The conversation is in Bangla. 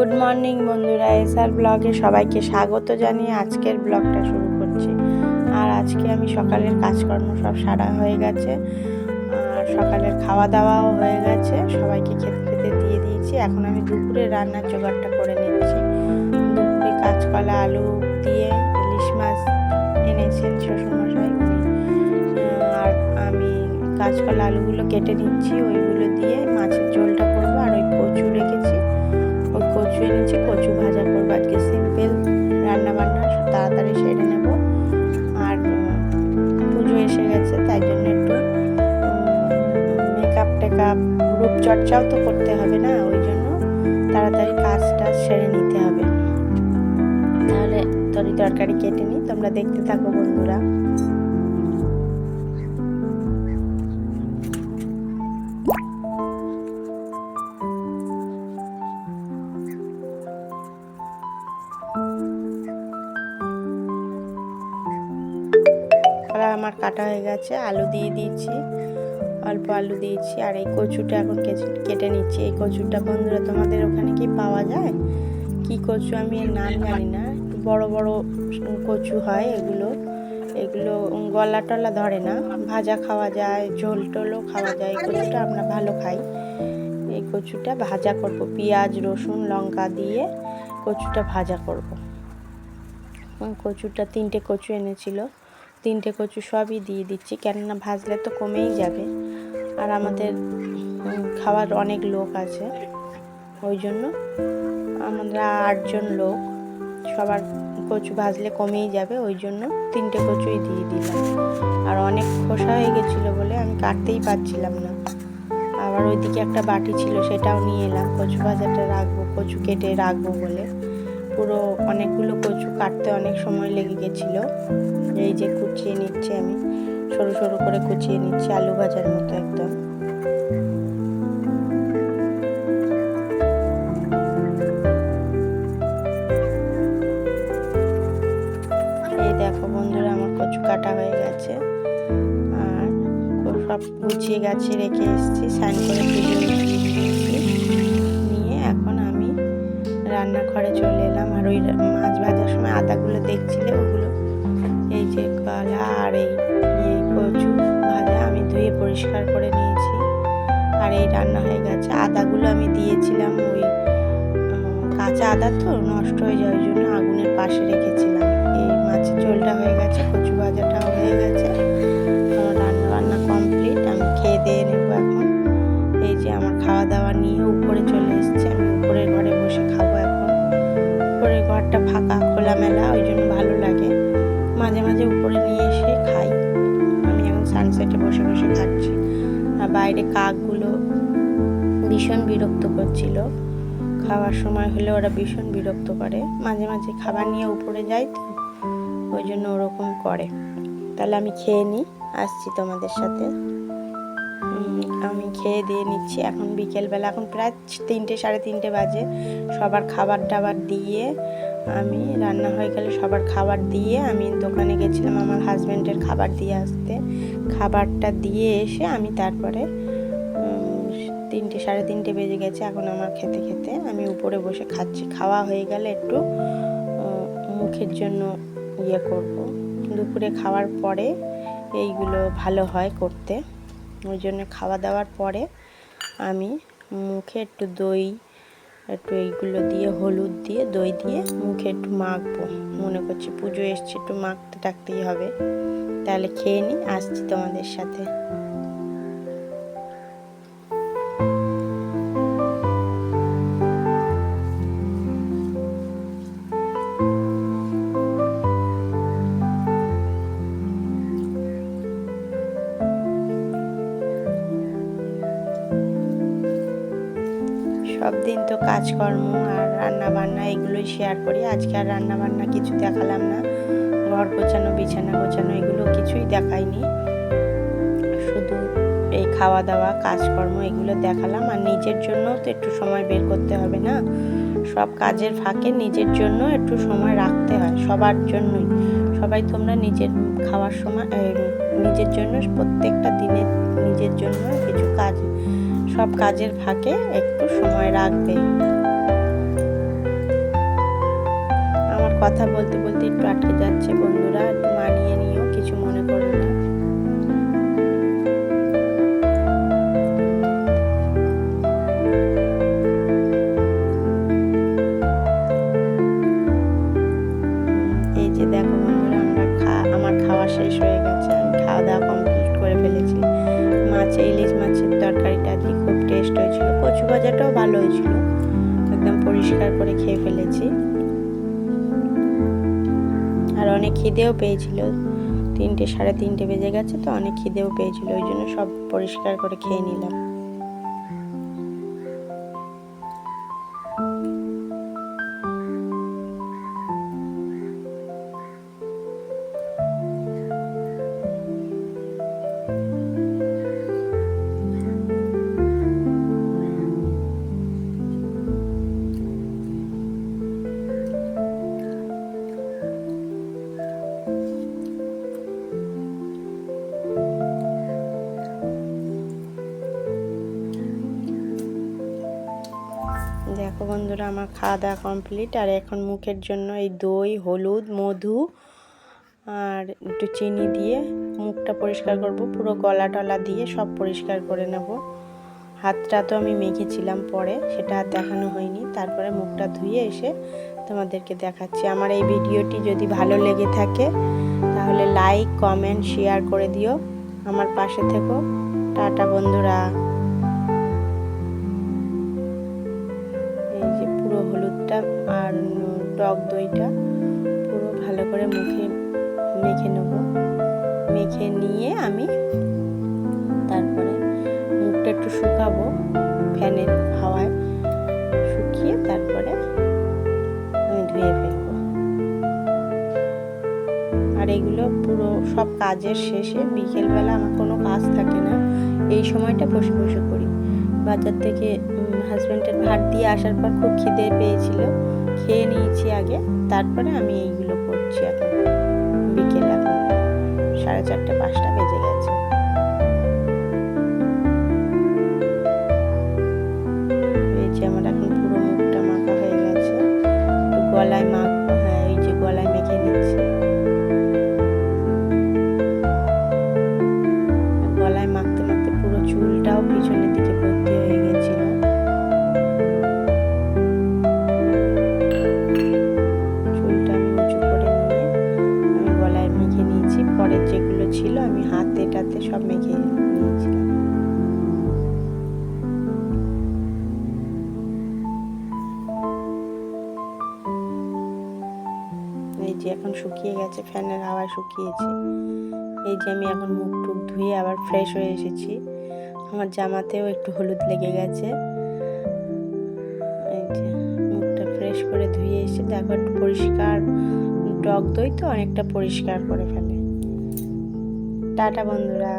গুড মর্নিং বন্ধুরা এসআর ব্লগে সবাইকে স্বাগত জানিয়ে আজকের ব্লগটা শুরু করছি। আর আজকে আমি সকালের কাজকর্ম সব সারা হয়ে গেছে। আর সকালের খাওয়া দাওয়াও হয়ে গেছে। সবাইকে খেতে খেতে দিয়ে দিয়েছি। এখন আমি দুপুরে রান্নার জোগাড়টা করে নিচ্ছি। দুপুরে কাঁচকলা, আলু দিয়ে ইলিশ মাছ এনেছেন শ্বশুরমশাই। আর আমি কাঁচকলা, আলুগুলো কেটে নিচ্ছি। ওইগুলো দিয়ে মাছের ঝোলটা করব। আর ওই কচু রেখেছি ওই কচু ভাজা করব আজকে সিম্পল রান্না বান্না তাড়াতাড়ি সেরে নেব। আর পুজো এসে গেছে, তাই জন্য একটু মেকআপ টেকআপ রূপচর্চাও তো করতে হবে না, ওই জন্য তাড়াতাড়ি কাজ কাজটা সেরে নিতে হবে। তাহলে তরি তরকারি কেটে নিই, তোমরা দেখতে থাকো বন্ধুরা। আমার কাটা হয়ে গেছে, আলু দিয়ে দিয়েছি, অল্প আলু দিয়েছি, আর এই কচুটা এখন কেটে নিচ্ছি। এই কচুটা বন্ধুরা, তোমাদের ওখানে কি পাওয়া যায়? কি কচু আমি এর নাম জানি না। বড় বড় কচু হয় এগুলো। এগুলো গলা টলা ধরে না। ভাজা খাওয়া যায়, ঝোল টোলও খাওয়া যায়। এই কচুটা আমরা ভালো খাই। এই কচুটা ভাজা করব। পেঁয়াজ, রসুন, লঙ্কা দিয়ে কচুটা ভাজা করব। কচুটা তিনটে কচু এনেছিল। তিনটে কচু সবই দিয়ে দিচ্ছি, কেননা ভাজলে তো কমেই যাবে। আর আমাদের খাওয়ার অনেক লোক আছে, ওই জন্য আমরা আটজন লোক, সবার কচু ভাজলে কমেই যাবে, ওই জন্য তিনটে কচুই দিয়ে দিলাম। আর অনেক খোসা হয়ে গেছিল বলে আমি কাটতেই পারছিলাম না। আবার ওইদিকে একটা বাটি ছিল, সেটাও নিয়ে এলাম, কচু ভাজাটা রাখব, কচু কেটে রাখব বলে। পুরো অনেকগুলো কচু কাটতে অনেক সময় লেগে গেছিল। এই যে কুচিয়ে নিচ্ছি আমি, সরু সরু করে কুচিয়ে নিচ্ছি আলু ভাজার মতো একদম। এই দেখো বন্ধুরা, আমার কচু কাটা হয়ে গেছে। আর সব গুছিয়ে গেছে রেখে এসেছি, স্নান করে রান্নাঘরে চলে এলাম আর ওই মাছ ভাজার সময় আদাগুলো দেখছিলে? ওগুলো এই যে কলা আর এই ইয়ে কচু ভাজা আমি ধুয়ে পরিষ্কার করে নিয়েছি। আর এই রান্না হয়ে গেছে। আদাগুলো আমি দিয়েছিলাম ওই কাঁচা আদা তো নষ্ট হয়ে যাওয়ার জন্য আগুনের পাশে রেখেছিলাম। এই মাছের ঝোলটা হয়ে গেছে, কচু ভাজাটাও হয়ে গেছে। সানসেটে বসে বসে খাচ্ছি। আর বাইরে কাকগুলো ভীষণ বিরক্ত করছিল। খাওয়ার সময় হলে ওরা ভীষণ বিরক্ত করে। মাঝে মাঝে খাবার নিয়ে উপরে যাই তো, ওই জন্য ওরকম করে। তাহলে আমি খেয়ে নিই, আসছি তোমাদের সাথে। আমি খেয়ে দিয়ে নিচ্ছি। এখন বিকেলবেলা, এখন প্রায় তিনটে, সাড়ে তিনটে বাজে। সবার খাবার টাবার দিয়ে আমি রান্না হয়ে গেলে সবার খাবার দিয়ে আমি দোকানে গেছিলাম আমার হাজব্যান্ডের খাবার দিয়ে আসতে। খাবারটা দিয়ে এসে আমি তারপরে তিনটে, সাড়ে তিনটে বেজে গেছে এখন আমার খেতে খেতে। আমি উপরে বসে খাচ্ছি। খাওয়া হয়ে গেলে একটু মুখের জন্য ইয়ে করব। দুপুরে খাওয়ার পরে এইগুলো ভালো হয় করতে। ওই জন্য খাওয়া দাওয়ার পরে আমি মুখে একটু দই, একটু এইগুলো দিয়ে, হলুদ দিয়ে, দই দিয়ে মুখে একটু মাখবো। মনে করছি পুজো এসছে, একটু মাখতে টাকতেই হবে। তাহলে খেয়ে নিই আসছি তোমাদের সাথে। সব দিন তো কাজকর্ম আর রান্না বান্না এগুলোই শেয়ার করি। আজকে আর রান্না বান্না কিছু দেখালাম না। ঘর গোছানো, বিছানা গোছানো, এগুলো কিছুই দেখাইনি। শুধু এই খাওয়া দাওয়া কাজকর্ম এগুলো দেখালাম। আর নিজের জন্য তো একটু সময় বের করতে হবে না? সব কাজের ফাঁকে নিজের জন্য একটু সময় রাখতে হয়, সবার জন্যই। সবাই তোমরা নিজের খাওয়ার সময় নিজের জন্য প্রত্যেকটা দিনে নিজের জন্য কিছু কাজ, সব কাজের ফাঁকে একটু সময় রাখবে। কথা বলতে বলতে একটু আটকে যাচ্ছে বন্ধুরা মানিয়ে নিও, কিছু মনে করো না। এই যে দেখো বন্ধুরা, আমরা খা, আমার খাওয়া শেষ হয়ে গেছে, আমি খাওয়া দাওয়া কমপ্লিট করে ফেলেছি। মাছ, ইলিশ মাছের তরকারিটা দিয়ে খুব টেস্ট হয়েছিল, কচু ভাজাটাও ভালো হয়েছিল, একদম পরিষ্কার করে খেয়ে ফেলেছি। অনেক খিদেও পেয়েছিল। তিনটে, সাড়ে তিনটে বেজে গেছে তো অনেক খিদেও পেয়েছিল, ওই জন্য সব পরিষ্কার করে খেয়ে নিলাম। বন্ধুরা আমার খাওয়া দাওয়া কমপ্লিট আর এখন মুখের জন্য এই দই, হলুদ, মধু, আর একটু চিনি দিয়ে মুখটা পরিষ্কার করব, পুরো গলা টলা দিয়ে সব পরিষ্কার করে নেব। হাতটা তো আমি মেখেছিলাম পরে, সেটা দেখানো হয়নি। তারপরে মুখটা ধুয়ে এসে তোমাদেরকে দেখাচ্ছি। আমার এই ভিডিওটি যদি ভালো লেগে থাকে, তাহলে লাইক কমেন্ট শেয়ার করে দিও। আমার পাশে থেকো। টাটা বন্ধুরা। টক দইটা পুরো ভালো করে মুখে মেখে নেব। মেখে নিয়ে আমি তারপরে মুখটা একটু শুকাবো ফ্যানের হাওয়ায় শুকিয়ে তারপরে আমি ধুয়ে ফেলব। আর এগুলো পুরো সব কাজের শেষে বিকেলবেলা আমার কোনো কাজ থাকে না। এই সময়টা বসে বসে করি। বাজার থেকে হাজব্যান্ডের ভাত দিয়ে আসার পর খুব খিদে পেয়েছিল। খেয়ে নিয়েছি আগে। তারপরে আমি এইগুলো করছি এখন। বিকেল এখন সাড়ে চারটে, পাঁচটা বেজে গেছে। এই যে আমার এখন পুরো মুখটা মাখা হয়ে গেছে। গলায় মাখ হ্যাঁ এই যে গলায় মেখে নিচ্ছি। গলায় মাখতে মাখতে পুরো চুলটাও পিছনের দিকে এখন শুকিয়ে গেছে, ফ্যানের হাওয়া শুকিয়েছে। এই যে আমি এখন মুখ টুক ধুয়ে আবার ফ্রেশ হয়ে এসেছি। আমার জামাতেও একটু হলুদ লেগে গেছে। এই যে মুখটা ফ্রেশ করে ধুয়ে এসে একটু পরিষ্কার টক দই তো অনেকটা পরিষ্কার করে ফেলে। টাটা বন্ধুরা।